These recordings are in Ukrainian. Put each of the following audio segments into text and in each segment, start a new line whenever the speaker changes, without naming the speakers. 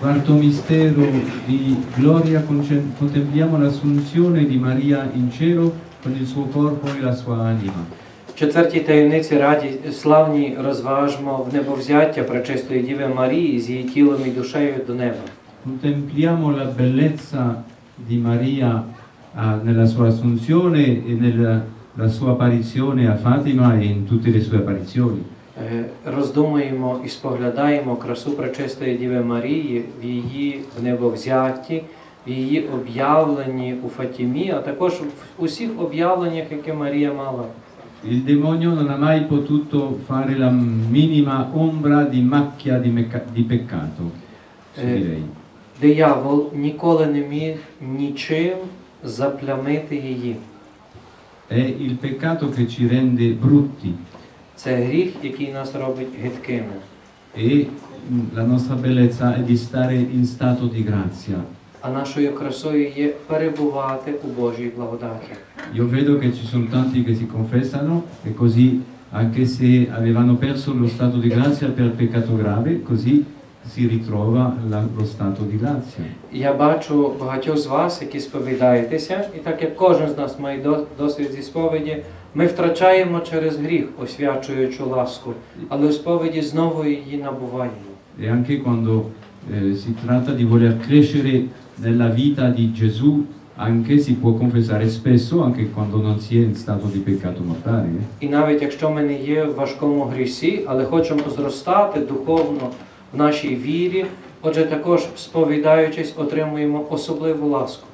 Quarto mistero di gloria concen- contempliamo l'assunzione di Maria in cielo con il suo corpo e la sua anima.
В четвертій таємниці раді славній розважмо в небовзяття Пречистої Діви Марії з її тілом і душею до неба.
Contempliamo la bellezza di Maria ah, nella sua assunzione e nella la sua apparizione a Fatima e in tutte le sue apparizioni.
Е, Роздумуємо і споглядаємо красу Пречистої Діви Марії в її небовзятті, в її об'явленні у Фатімі, а також в усіх об'явленнях, які Марія мала.
Il demonio non ha mai potuto fare la minima ombra di macchia di, mecca- di peccato,
Eh,
direi.
Диявол ніколи не міг нічим заплямити її.
È il peccato che ci rende brutti
Це гріх, який нас робить гидкими.
e mm, la nostra bellezza è di stare in stato di grazia.
А нашою красою є перебувати у Божій благодаті.
Io vedo che ci sono tanti che si confessano e così, anche se avevano perso lo stato di grazia per peccato grave, così si ritrova la- lo stato di grazia.
Я бачу багатьох з вас, які сповідаєтеся, і так як кожен з нас має досвід зі сповіді, ми втрачаємо через гріх, освячуючу ласку, але у сповіді знову її набуваємо.
E anche quando eh, si tratta di voler crescere nella vita di Gesù, anche si può confessare spesso, anche quando non si è in stato di peccato mortale. eh.
І навіть якщо ми не є в важкому грісі, але хочемо зростати духовно в нашій вірі, отже, також сповідаючись, отримуємо особливу ласку.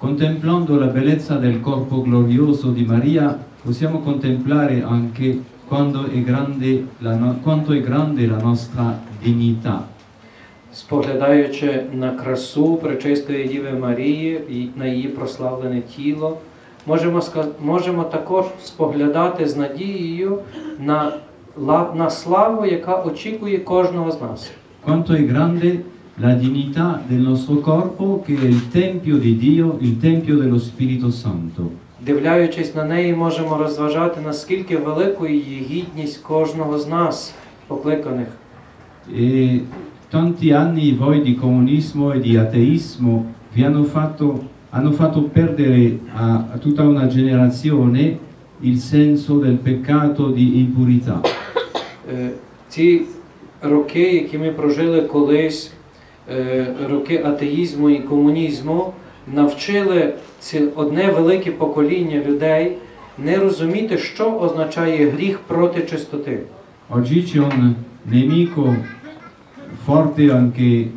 Contemplando la bellezza del corpo glorioso di Maria, possiamo contemplare anche quando è grande la no- quanto è grande la nostra dignità.
Споглядаючи на красу Пречистої Діви Марії і на її прославлене тіло, можемо, ска- можемо також споглядати з надією на, ла- на славу, яка очікує кожного з нас.
Quanto è grande la dignità del nostro corpo che è il Tempio di Dio, il Tempio dello Spirito Santo.
Дивляючись на неї, можемо розважати, наскільки великою є гідність кожного з нас, покликаних.
E tanti anni voi di comunismo e di ateismo vi hanno fatto, hanno fatto perdere a, a tutta una generazione il senso del peccato di impurità.
Е, Ці роки, які ми прожили колись, е, роки атеїзму і комунізму, навчили одне велике покоління людей не розуміти, що означає гріх проти чистоти.
Oggi c'è un nemico forte anche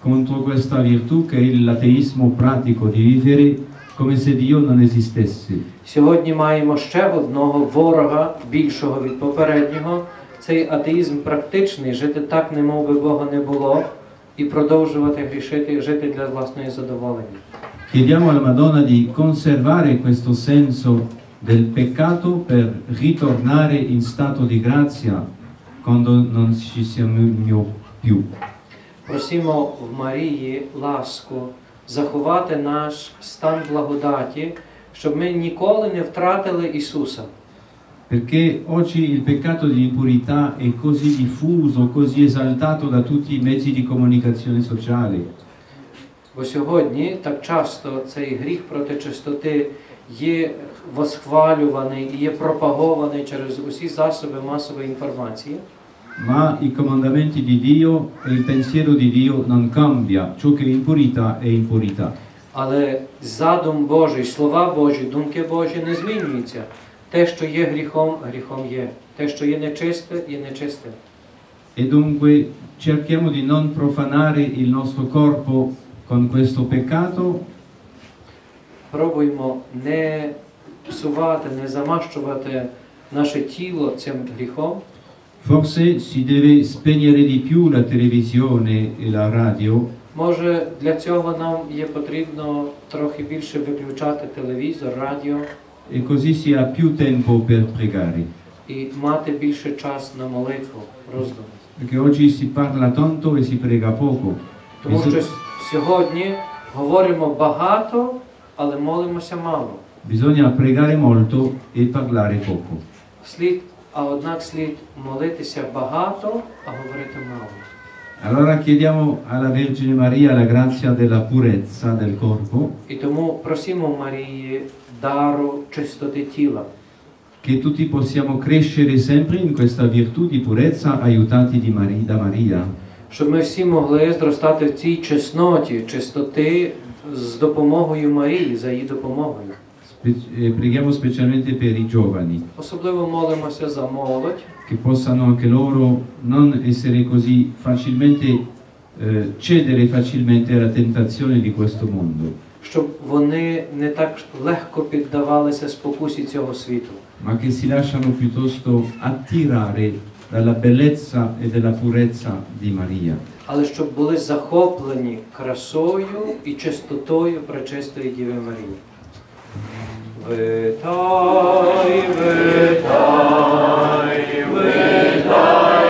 contro questa virtù che è l'ateismo pratico di vivere come se Dio non esistesse.
Сьогодні маємо ще одного ворога, більшого від попереднього. Цей атеїзм практичний, жити так, немов би Бога не було, і продовжувати грішити, жити для власної задоволення.
Chiediamo alla Madonna di conservare questo senso del peccato per ritornare in stato di grazia quando non ci siamo più.
Просимо в Марії ласку заховати наш стан благодаті, щоб ми ніколи не втратили Ісуса.
Perché oggi il peccato di impurità è così diffuso, così esaltato da tutti i mezzi di comunicazione sociale.
Бо сьогодні так часто цей гріх проти чистоти є восхвалюваний і є пропагований через усі засоби масової інформації.
Ma i comandamenti di Dio e il pensiero di Dio non cambia, ciò che è impurità è impurità.
Але задум Божий, слова Божі, думки Божі не змінюються. Те, що є гріхом, гріхом є. Те, що є нечисте, є нечисте.
E dunque cerchiamo di non profanare il nostro corpo con questo peccato,
Пробуємо не псувати, не замащувати наше тіло цим гріхом.
forse si deve spegnere di più la televisione e la radio
Може, для цього нам є потрібно трохи більше виключати телевізор, радіо
e così si ha più tempo per pregare.
і мати більше час на молитву, роздум.
Perché oggi si parla tanto e si prega poco.
Тому
Bisog-
що сьогодні говоримо багато, але молимося мало.
Bisogna pregare molto e parlare poco.
Слід а однак слід молитися багато, а говорити мало.
Allora chiediamo alla Vergine Maria la grazia della purezza del corpo,
І тому просимо в Марії дару чистоти тіла,
che tutti possiamo crescere sempre in questa virtù di purezza aiutati di Mari- da Maria.
щоб ми всі могли зростати в цій чесноті, чистоти з допомогою Марії, за її допомогою.
Eh, preghiamo specialmente per i giovani,
Особливо молимося за молодь,
che possano anche loro non essere così facilmente, eh, cedere facilmente alla tentazione di questo mondo,
щоб вони не так легко піддавалися спокусі цього світу,
ma che si lasciano piuttosto attirare dalla bellezza e della purezza di Maria.
але щоб були захоплені красою і чистотою пречистої Діви Марії. Витай, витай, витай,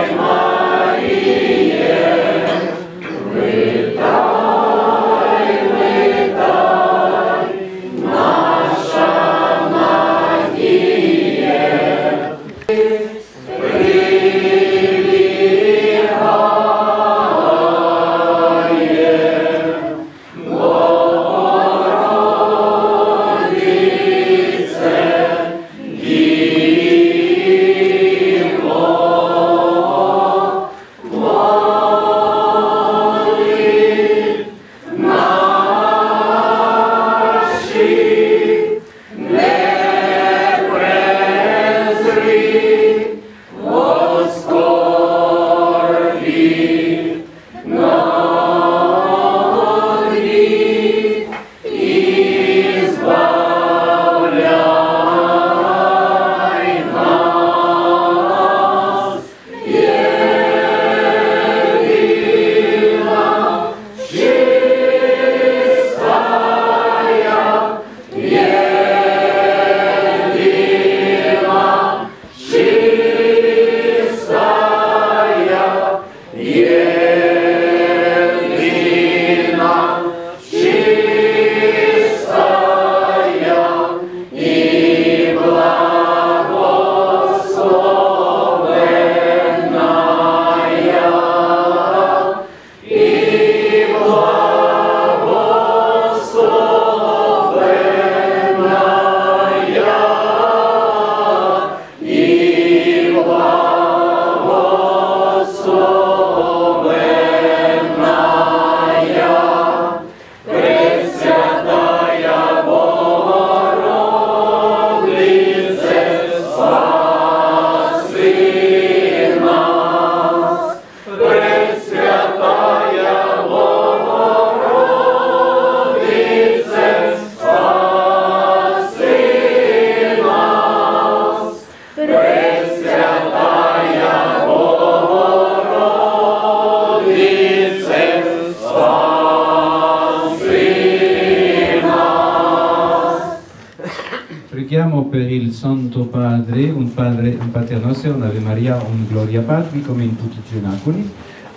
Preghiamo per il Santo Padre, un, padre, un Pater Nostro, una Ave Maria, un Gloria Patri, come in tutti i cenacoli.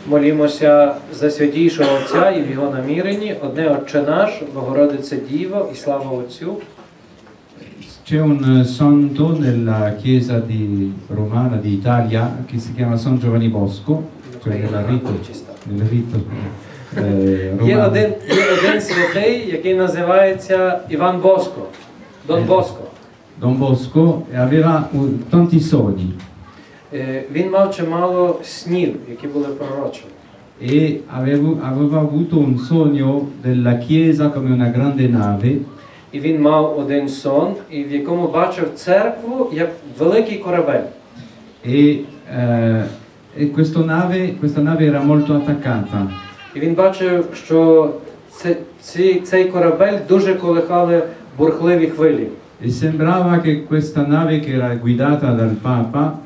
Молімося за святійшого Отця і в його наміренні, одне Отче наш, Богородиця Діво і слава Отцю.
C'è un santo nella chiesa di romana d'Italia che si chiama San Giovanni Bosco, cioè nel rito, nel rito eh,
Є один, є один святий, який називається Іван Боско, Дон Боско.
Don Bosco e aveva un- tanti sogni
Е, Він мав чимало снів, які були пророчими.
e avevo- aveva avuto un sogno della chiesa come una grande nave
І він мав один сон, і в якому бачив церкву як великий корабель.
e, eh, e questo nave- questa nave era molto attaccata
І він бачив, що це, ці, цей корабель дуже колихали бурхливі хвилі.
E sembrava che questa nave che era guidata dal Papa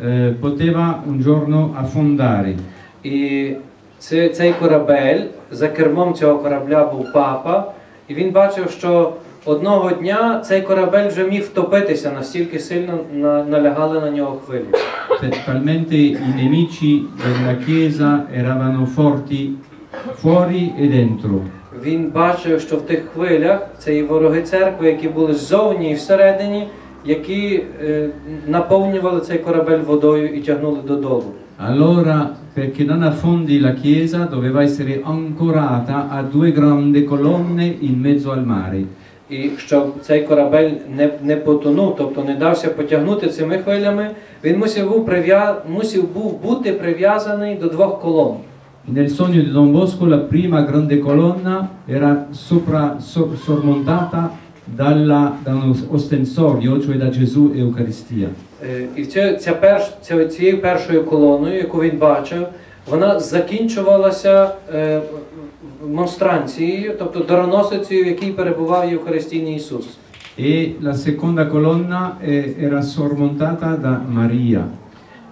eh, poteva un giorno affondare.
І це, цей корабель, за кермом цього корабля був папа, і він бачив, що одного дня цей корабель вже міг втопитися, настільки сильно на, налягали на нього хвилі.
Cioè, Talmente i nemici della Chiesa eravano forti fuori e dentro.
Він бачив, що в тих хвилях це і вороги церкви, які були ззовні і всередині, які е, наповнювали цей корабель водою і тягнули додолу.
Allora, perché non affondi la chiesa, doveva essere ancorata a due grandi colonne in mezzo al mare.
І щоб цей корабель не, не потонув, тобто не дався потягнути цими хвилями, він мусив був, прив'я... мусив був бути прив'язаний до двох колон.
Nel sogno di Don Bosco la prima grande colonna era sopra, so- sormontata dalla- da uno ostensorio, cioè da Gesù e Eucaristia.
Е, І ця, ця перш, ця, цією першою колоною, яку він бачив, вона закінчувалася е, монстранцією, тобто дароносицею, в якій перебував Євхаристійний Ісус.
E la seconda colonna eh, era sormontata da Maria.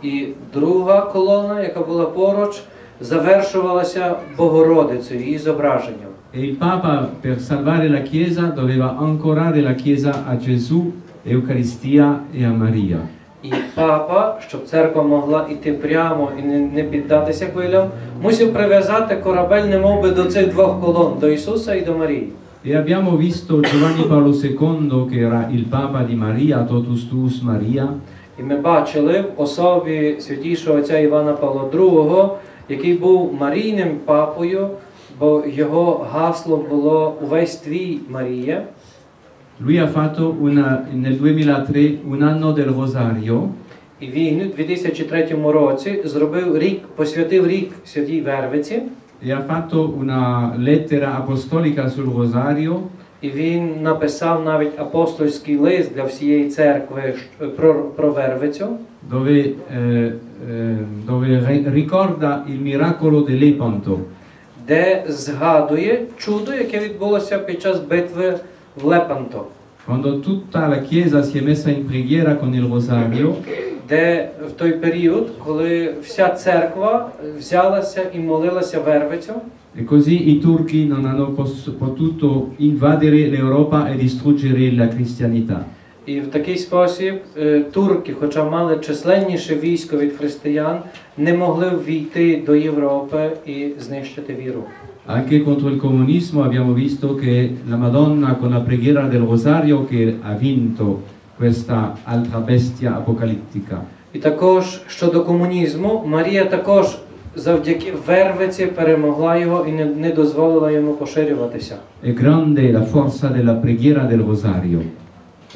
І друга колона, яка була поруч, завершувалася Богородицею, її зображенням.
E il Papa, per salvare la Chiesa, doveva ancorare la Chiesa a Gesù, Eucaristia e a Maria.
І папа, щоб церква могла йти прямо і не, не піддатися хвилям, мусив прив'язати корабель немовби до цих двох колон, до Ісуса і до Марії.
E abbiamo visto Giovanni Paolo II, che era il Papa di Maria, Totus Tuus Maria,
І ми бачили в особі святішого отця Івана Павла II, який був марійним папою, бо його гасло було увесь твій Марія.
Lui ha fatto una- nel 2003 un anno del Rosario.
І він у 2003 році зробив рік, посвятив рік святій Вервиці,
e ha fatto una lettera apostolica sul Rosario.
І він написав навіть апостольський лист для всієї церкви про, про Вервицю,
dove, eh, eh, dove ricorda il miracolo dell'Epanto.
де згадує чудо, яке відбулося під час битви в Лепанто.
Quando tutta la Chiesa si è messa in preghiera con il Rosario,
де в той період, коли вся церква взялася і молилася Вервицю,
e così i turchi non hanno pos- potuto invadere l'Europa e distruggere la cristianità.
І в такий спосіб е, турки, хоча мали численніше військо від християн, не могли ввійти до Європи і знищити віру.
Anche contro il comunismo abbiamo visto che la Madonna con la preghiera del Rosario che ha vinto questa altra bestia apocalittica.
І також щодо комунізму, Марія також завдяки Вервиці перемогла його і не, не дозволила йому поширюватися.
È grande la forza della preghiera del Rosario.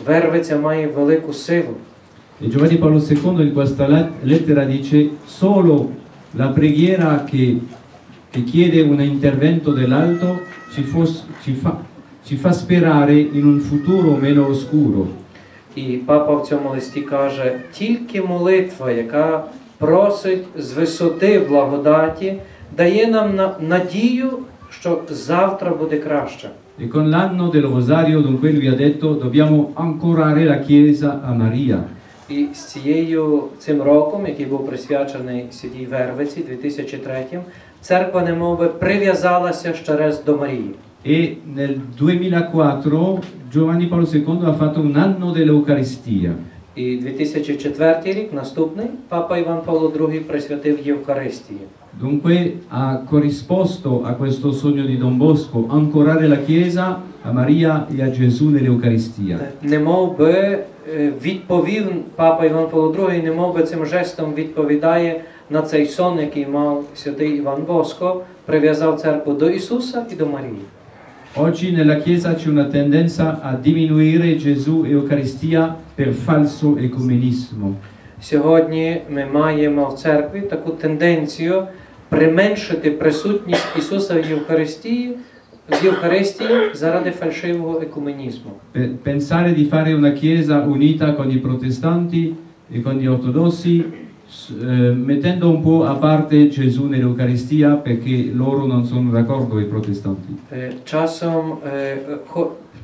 Вервиця має велику силу.
E Giovanni Paolo II in questa lettera dice solo la preghiera che, che chiede un intervento dell'alto ci, ci fa, ci fa sperare in un futuro meno oscuro.
І папа в цьому листі каже: тільки молитва, яка просить з висоти благодаті, дає нам надію, що завтра буде краще.
E con l'anno del Rosario, dunque lui ha detto, dobbiamo ancorare la Chiesa a Maria.
І з цією цим роком, який був присвячений святій Вервиці 2003, церква немовби прив'язалася ще раз до Марії.
E nel 2004 Giovanni Paolo II ha fatto un anno dell'Eucaristia.
І 2004 рік, наступний, папа Іван Павло II присвятив Євхаристії.
Dunque ha corrisposto a questo sogno di Don Bosco, ancorare la Chiesa a Maria e a Gesù nell'Eucaristia.
Немов би е, відповів папа Іван Павло II, немов би цим жестом відповідає на цей сон, який мав святий Іван Боско, прив'язав церкву до Ісуса і до Марії.
Oggi nella Chiesa c'è una tendenza a diminuire Gesù e Eucaristia per falso ecumenismo.
Сьогодні ми маємо в церкві таку тенденцію применшити присутність Ісуса в Євхаристії, в Євхаристії заради фальшивого екуменізму.
Pensare di fare una Chiesa unita con i protestanti e con gli ortodossi, eh, mettendo un po' a parte Gesù nell'Eucaristia perché loro non sono d'accordo i protestanti.
Е, Часом, е,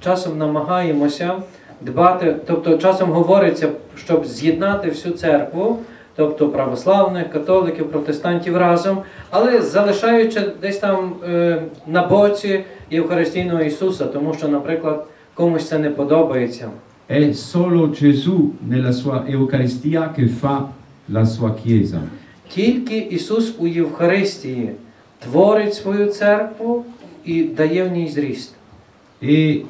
часом намагаємося дбати, тобто часом говориться, щоб з'єднати всю церкву, тобто православних, католиків, протестантів разом, але залишаючи десь там е, на боці Євхаристійного Ісуса, тому що, наприклад, комусь це не подобається.
È solo Gesù nella sua Eucaristia che fa la sua Chiesa.
Тільки Ісус у Євхаристії творить свою церкву і дає в ній зріст.
E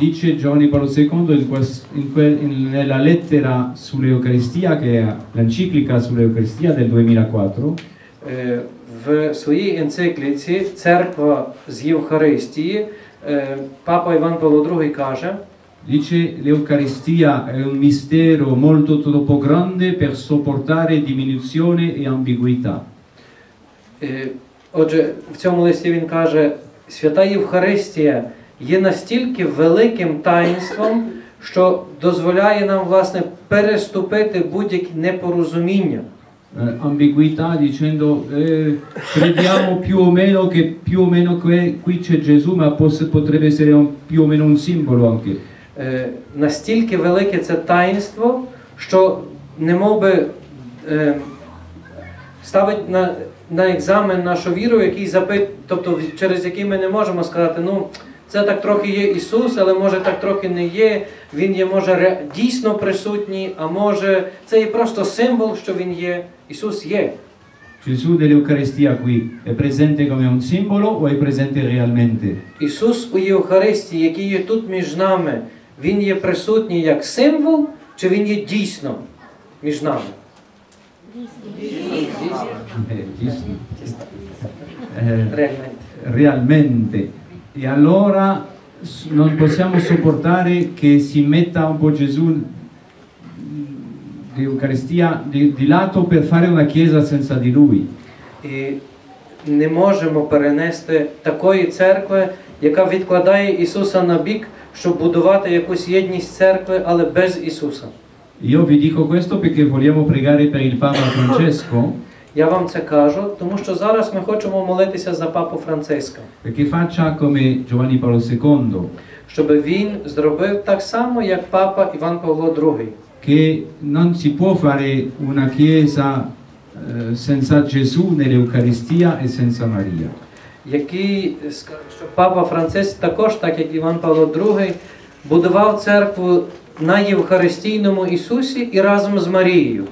dice Giovanni Paolo II in quest- in que- in- nella lettera sull'Eucaristia, che è l'enciclica sull'Eucaristia del 2004,
Е, В своїй енцикліці Церква з Євхаристії е, папа Іван Павло II каже,
dice l'Eucaristia è un mistero molto troppo grande per sopportare diminuzione e ambiguità.
е, отже, в цьому листі він каже, свята Євхаристія є настільки великим таїнством, що дозволяє нам власне переступити будь-які непорозуміння.
Eh, ambiguità dicendo eh, crediamo più o meno che più o meno que- qui c'è Gesù, ma poss- potrebbe essere un- più o meno un simbolo anche.
Е, настільки велике це таїнство, що не би е, ставить на, на екзамен нашу віру, який запит, тобто через який ми не можемо сказати, ну це так трохи є Ісус, але може так трохи не є. Він є може дійсно присутній, а може це є просто символ, що Він є. Ісус є.
Gesù dell'Eucaristia qui è presente come un simbolo o è presente realmente?
Ісус у Євхаристії, який є тут між нами, Він є присутній як символ, чи Він є дійсно між нами?
Eh, giusto. Eh,
Реальmente.
realmente. E allora s- non possiamo sopportare che si metta un po' Gesù mm, di Eucaristia di, di lato per fare una chiesa senza di lui.
І не можемо перенести такої церкви, яка відкладає Ісуса на бік, щоб будувати якусь єдність церкви, але без Ісуса.
Io vi dico questo perché vogliamo pregare per il Papa Francesco
Я вам це кажу, тому що зараз ми хочемо молитися за папу Франциска,
perché faccia come Giovanni Paolo II,
щоб він зробив так само, як папа Іван Павло II.
che non si può fare una chiesa eh, senza Gesù nell'Eucaristia e senza Maria.
який що папа Франциск також, так як Іван Павло II, будував церкву на Євхаристійному Ісусі і разом з Марією.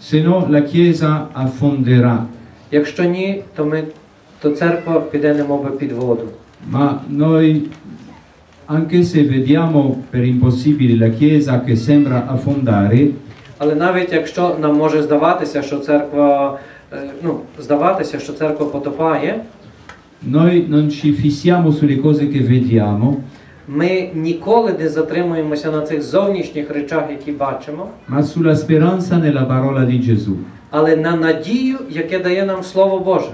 Se no la Chiesa affonderà.
Якщо ні, то ми то церква піде немоби під воду.
Ma noi, anche se vediamo per impossibile la Chiesa che sembra affondare,
Але навіть якщо нам може здаватися, що церква е, ну, здаватися, що церква потопає,
noi non ci fissiamo sulle cose che vediamo,
ми ніколи не затримуємося на цих зовнішніх речах, які бачимо,
ma sulla speranza nella parola di Gesù.
але на надію, яке дає нам Слово Боже.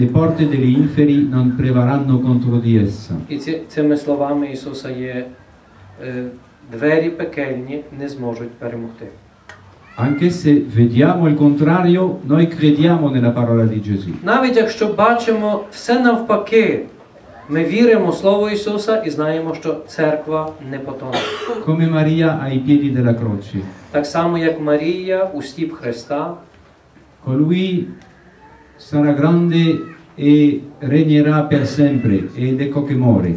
Le porte degli inferi non prevarranno contro di essa.
І ці, цими словами Ісуса є е, двері пекельні не зможуть перемогти.
Anche se vediamo il contrario, noi crediamo nella parola di Gesù.
Навіть якщо бачимо все навпаки, ми віримо в Слово Ісуса і знаємо, що церква не потоне.
Come Maria ai piedi della croce.
Так само, як Марія у стіп Христа,
Colui sarà grande e regnerà per sempre ed ecco che muore.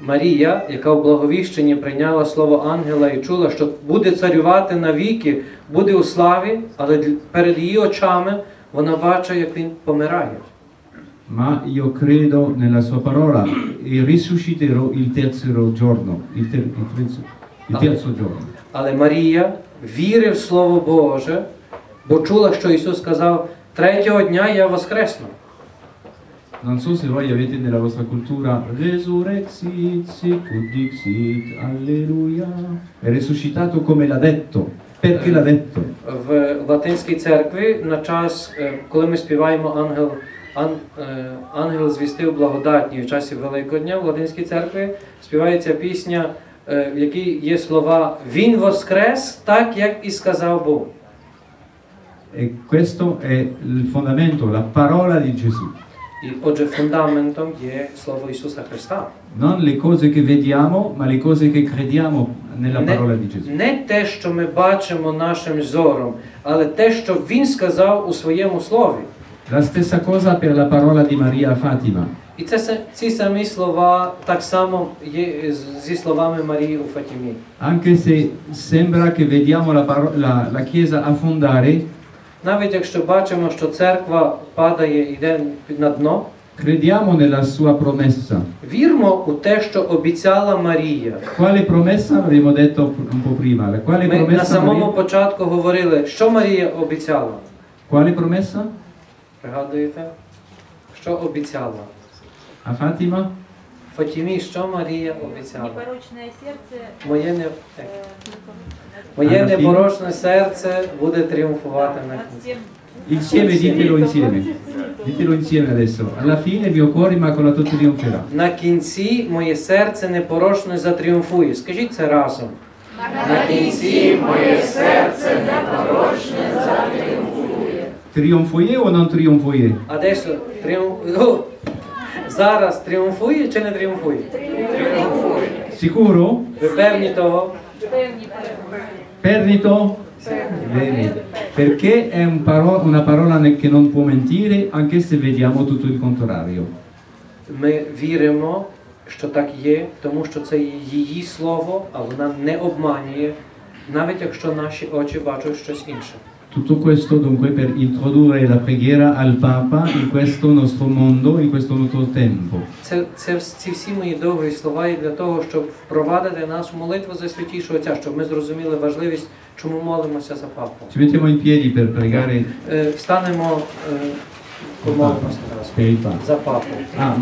Марія, яка в благовіщенні прийняла слово ангела і чула, що буде царювати навіки, буде у славі, але перед її очами вона бачить, як він помирає.
Ma io credo nella sua parola e risusciterò il terzo giorno. Il, ter- il terzo, il terzo giorno.
Але Марія вірить в Слово Боже, бо чула, що Ісус сказав, третього дня я воскресну.
Non so se voi avete nella vostra cultura resurrexit, sicut dixit, alleluia. È risuscitato come l'ha detto. Perché l'ha detto?
В латинській церкві на час, е, коли ми співаємо ангел, ан, е, ангел звістив благодатні в часі Великого дня, в латинській церкві співається пісня, е, в якій є слова Він воскрес, так як і сказав Бог.
E questo è il fondamento, la parola di Gesù.
І отже, фундаментом є слово Ісуса Христа.
Non le cose che vediamo, ma le cose che crediamo nella parola di Gesù.
Не, не те, що ми бачимо нашим зором, але те, що Він сказав у своєму слові.
La stessa cosa per la parola di Maria a Fatima.
І це ці самі слова так само є зі словами Марії у Фатімі.
Anche se sembra che vediamo la, la- la Chiesa affondare,
Навіть якщо бачимо, що церква падає, йде на дно,
Crediamo nella sua promessa.
Вірмо у те, що обіцяла Марія.
Quale promessa abbiamo detto un po' prima? Quale
Ми на самому
Maria?
початку говорили, що Марія обіцяла.
Quale promessa?
Пригадуєте? Що обіцяла?
A Fatima?
Фатімі, що Марія обіцяла? Моє, не...
э,
Моє непорочне серце буде тріумфувати на кінці.
Insieme, ditelo insieme. Ditelo insieme adesso. Alla fine il mio cuore immacolato trionferà.
На кінці моє серце непорочно затріумфує. Скажіть це разом. На кінці моє серце
Trionfoie o non trionfoie?
Adesso тріумф... О! Зараз тріумфує чи не тріумфує?
Sicuro?
Ви певні того?
Pernito? Bene. Perché è un paro- una parola che non può mentire anche se vediamo tutto il contrario.
Ми віримо, що так є, тому що це її слово, а вона не обманює, навіть якщо наші очі бачать щось інше.
Tutto questo dunque per introdurre la preghiera al Papa in questo nostro mondo, in questo nostro tempo.
Це, це ці всі мої добрі слова і для того, щоб впровадити нашу молитву за святішого Отця, щоб ми зрозуміли важливість, чому молимося за папу.
Ci mettiamo in piedi per pregare
Е, Встанемо, е, помолимося зараз
per il Papa.
за папу.
Ah,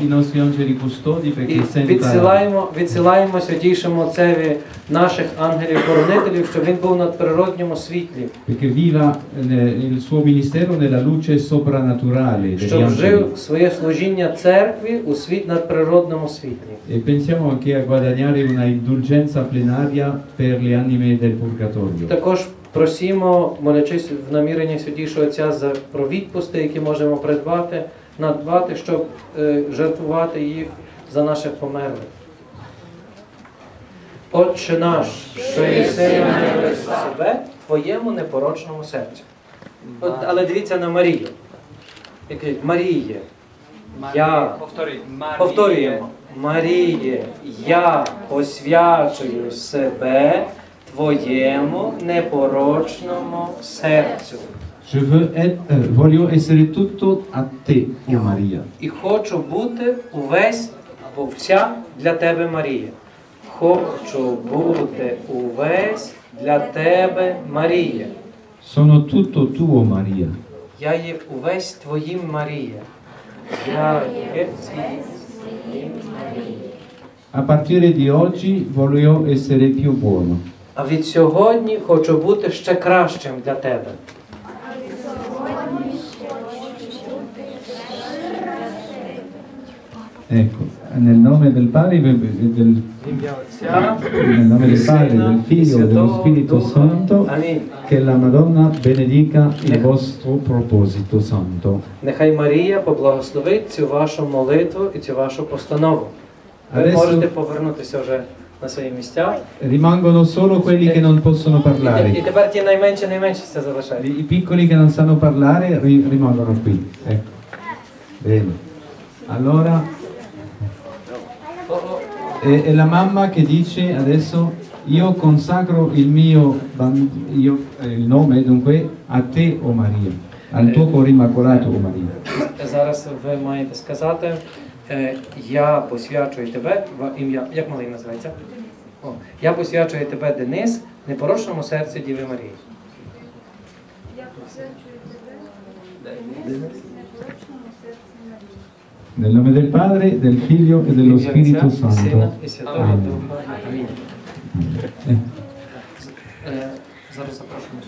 i nostri angeli custodi perché senta
відсилаємо, відсилаємо святішому Отцеві наших ангелів-хоронителів, щоб він був надприродньому світлі,
perché viva eh, il suo ministero nella luce soprannaturale
щоб жив своє служіння церкві у світ надприродному світлі.
E pensiamo anche a guadagnare una indulgenza plenaria per le anime del purgatorio.
Також просімо, молячись в наміренні святішого Отця за про відпусти, які можемо придбати, надбати, щоб е, жертвувати їх за наших померлих. Отче наш, що єси на небесах, себе твоєму непорочному серцю. От, але дивіться на Марію. Маріє, я Повторюємо. Маріє, я посвячую себе твоєму непорочному серцю.
Je veux être, euh, voglio essere tutto a te, o Maria.
І хочу бути увесь або вся для тебе, Марія. Хочу бути увесь для тебе, Марія.
Sono tutto tuo, Maria.
Я є увесь твоїм, Марія. Я є твоїм, Марія.
A partire di oggi voglio essere più buono.
А від сьогодні хочу бути ще кращим для тебе.
Ecco, nel nome del Padre del, nel nome del Padre, del Figlio e dello Spirito Santo, che la Madonna benedica il vostro proposito santo.
Нехай Марія поблагословить цю вашу молитву і цю вашу постанову. Ви можете повернутися вже на свої місця.
Rimangono solo quelli che non possono
І, і
parlare.
тепер ті найменші найменші це залишають.
I i piccoli che non sanno parlare ri- rimangono qui. Ecco. Bene. Allora, è, è la mamma che dice adesso io consacro il mio bamb- io, eh, il nome dunque a te, o Maria, al tuo cuore immacolato, o Maria.
Зараз ви маєте сказати, е, я посвячую тебе ім'я. Як малий називається? О, я посвячую тебе, Денис, непорочному серці Діви Марії.
Я посвячую тебе Денис, непорочному серцю Марії.
Nel nome del Padre, del Figlio e dello Spirito Santo.
і
Амінь.
Е, Зараз запрошуємо.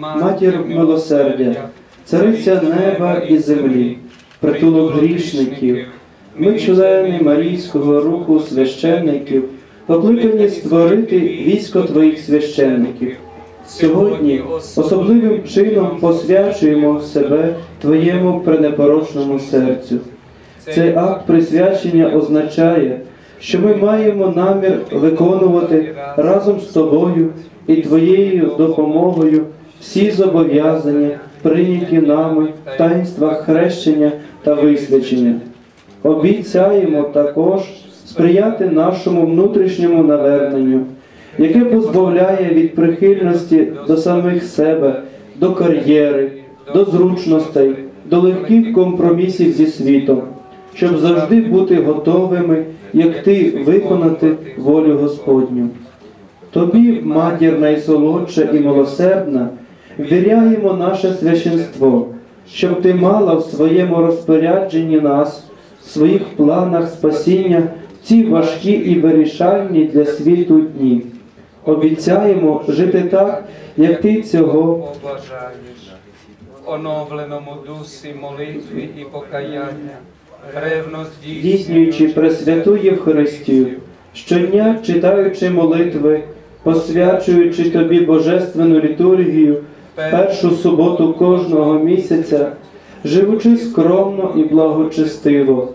Матір милосердя, цариця неба і землі, притулок грішників, ми, члени Марійського руху священників, покликані створити військо твоїх священників. Сьогодні особливим чином посвячуємо себе Твоєму пренепорочному серцю. Цей акт присвячення означає, що ми маємо намір виконувати разом з тобою і твоєю допомогою всі зобов'язання, прийняті нами в таїнствах хрещення та висвячення. Обіцяємо також сприяти нашому внутрішньому наверненню, яке позбавляє від прихильності до самих себе, до кар'єри, до зручностей, до легких компромісів зі світом, щоб завжди бути готовими, як ти виконати волю Господню. Тобі, матір найсолодша і милосердна, ввіряємо наше священство, щоб ти мала в своєму розпорядженні нас, в своїх планах спасіння ці важкі і вирішальні для світу дні. Обіцяємо жити так, як ти цього
побажаєш. В оновленому дусі молитви і покаяння, ревно
здійснюючи Пресвяту Євхаристію, щодня читаючи молитви, посвячуючи тобі божественну літургію першу суботу кожного місяця, живучи скромно і благочестиво,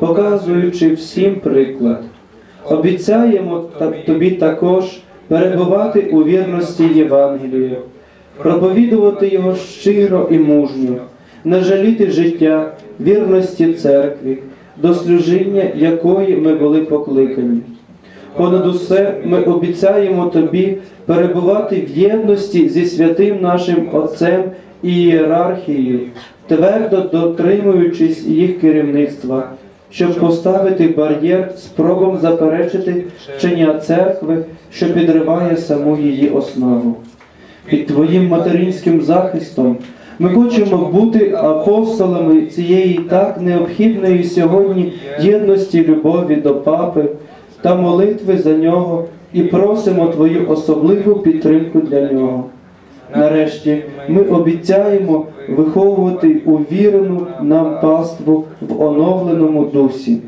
показуючи всім приклад. Обіцяємо тобі також перебувати у вірності Євангелія, проповідувати його щиро і мужньо, не жаліти життя, вірності церкві, до служіння якої ми були покликані. Понад усе ми обіцяємо тобі перебувати в єдності зі святим нашим Отцем і ієрархією, твердо дотримуючись їх керівництва, щоб поставити бар'єр спробам заперечити вчення церкви, що підриває саму її основу. Під твоїм материнським захистом ми хочемо бути апостолами цієї так необхідної сьогодні єдності любові до папи та молитви за нього і просимо твою особливу підтримку для нього. Нарешті ми обіцяємо виховувати увірену нам паству в оновленому дусі,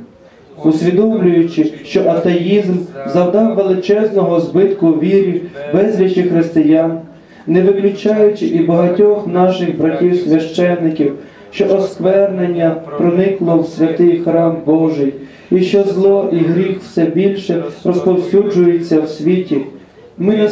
усвідомлюючи, що атеїзм завдав величезного збитку вірі безлічі християн, не виключаючи і багатьох наших братів священників, що осквернення проникло в святий храм Божий, і що зло і гріх все більше розповсюджується в світі. Ми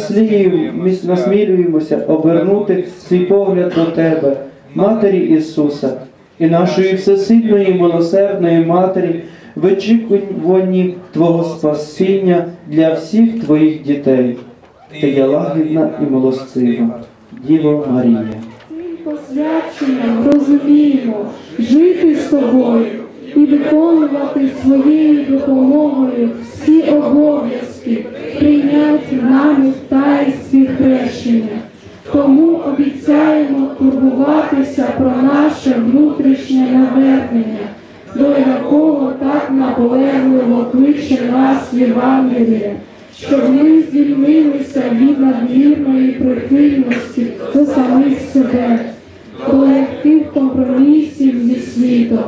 насмілюємося обернути свій погляд до Тебе, Матері Ісуса, і нашої всесильної милосердної Матері в Твого спасіння для всіх Твоїх дітей. Ти є лагідна і милостива, Діво Марія.
Цим посвяченням розуміємо жити з тобою і виконувати своєю допомогою всі обов'язки, прийняті нами в таїнстві хрещення. Тому обіцяємо турбуватися про наше внутрішнє навернення, до якого так наполегливо кличе нас Євангеліє, щоб ми звільнилися від надмірної прихильності до самих себе, до легких компромісів зі світом,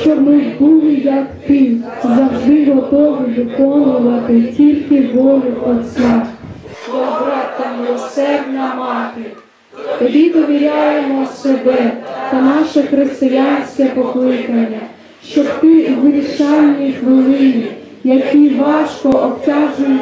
щоб ми були як ти, завжди готові виконувати тільки волю Отця. Добра та милосердна мати, тобі довіряємо себе та наше християнське покликання, щоб ти у вирішальній хвилині, які важко обтяжують